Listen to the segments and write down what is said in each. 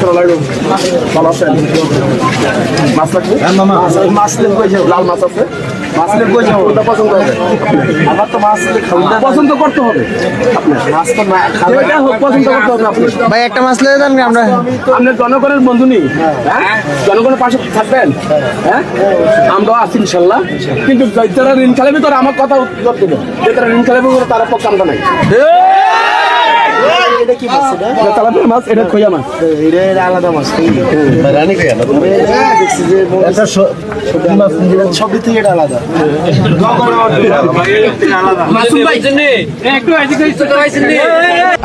আসসালামু আলাইকুম। ভালো আছেন? মাছ লাগবে? মাছ মাছ লেগ লাল মাছ আছে। মাছ লেগ কোনটা পছন্দ হবে? আমার তো মাছ পছন্দ করতে হবে। আপনি মাছ তো না যেটা হোক পছন্দ করতে হবে আপনি। ভাই একটা মাছ লেগে দেন আমরা আপনি জনগণের বন্ধু নেই। হ্যাঁ। জনগণের পাশে থাকবেন? হ্যাঁ। আমরাও আছি ইনশাল্লাহ। কিন্তু যারা ঋণ খেলাবি তোর আমার কথা উত্তর দেবে। যে তারা ঋণ খেলাবি তারা পক্ষে আমরা নাই। এটা কি মাছ এটা? এটা তেলাপিয়া মাছ এটা খোয়া মাছ। এটা এটা আলাদা মাছ রানী দেখছি যে এটা সবই থেকে এটা আলাদা।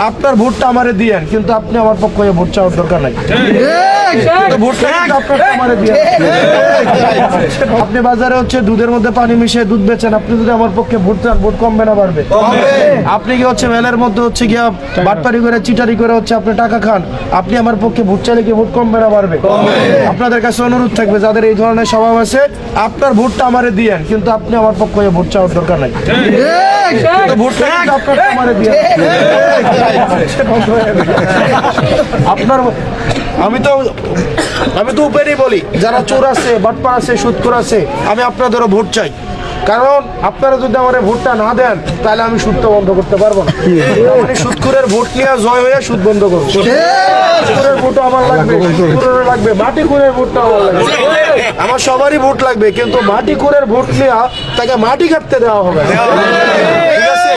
আপনার ভোটটা আমারে দিয়ে কিন্তু আপনি আমার পক্ষে ভোট চাওয়ার দরকার নাই। কিন্তু ভোটটা কিন্তু আপনার আমারে দিয়েন আপনি বাজারে হচ্ছে দুধের মধ্যে পানি মিশিয়ে দুধ বেচেন আপনি যদি আমার পক্ষে ভোট চান ভোট কমবে না বাড়বে আপনি কি হচ্ছে মেলের মধ্যে হচ্ছে গিয়া বাটপারি করে চিটারি করে হচ্ছে আপনি টাকা খান আপনি আমার পক্ষে ভোট চাইলে কি ভোট কমবে না বাড়বে আপনাদের কাছে অনুরোধ থাকবে যাদের এই ধরনের স্বভাব আছে আপনার ভোটটা আমারে দিয়েন কিন্তু আপনি আমার পক্ষে ভোট চাওয়ার দরকার নাই কিন্তু ভোটটা কিন্তু আপনার আমারে দিয়েন আপনার আমি তো আমি তো উপরেই বলি যারা চোর আছে বাটপার আছে সুৎখোর আছে আমি আপনাদেরও ভোট চাই। কারণ আপনারা যদি আমার ভোটটা না দেন তাহলে আমি সুদটা বন্ধ করতে পারব না। মানে সুৎখুরের ভোট নিয়ে জয় হয়ে সুদ বন্ধ করব। সুৎখুরের ভোটও আমার লাগবে সুৎখুরের লাগবে মাটি খুনের ভোটটা আমার লাগবে। আমার সবারই ভোট লাগবে কিন্তু মাটি খুনের ভোট নেওয়া তাকে মাটি কাটতে দেওয়া হবে ঠিক আছে।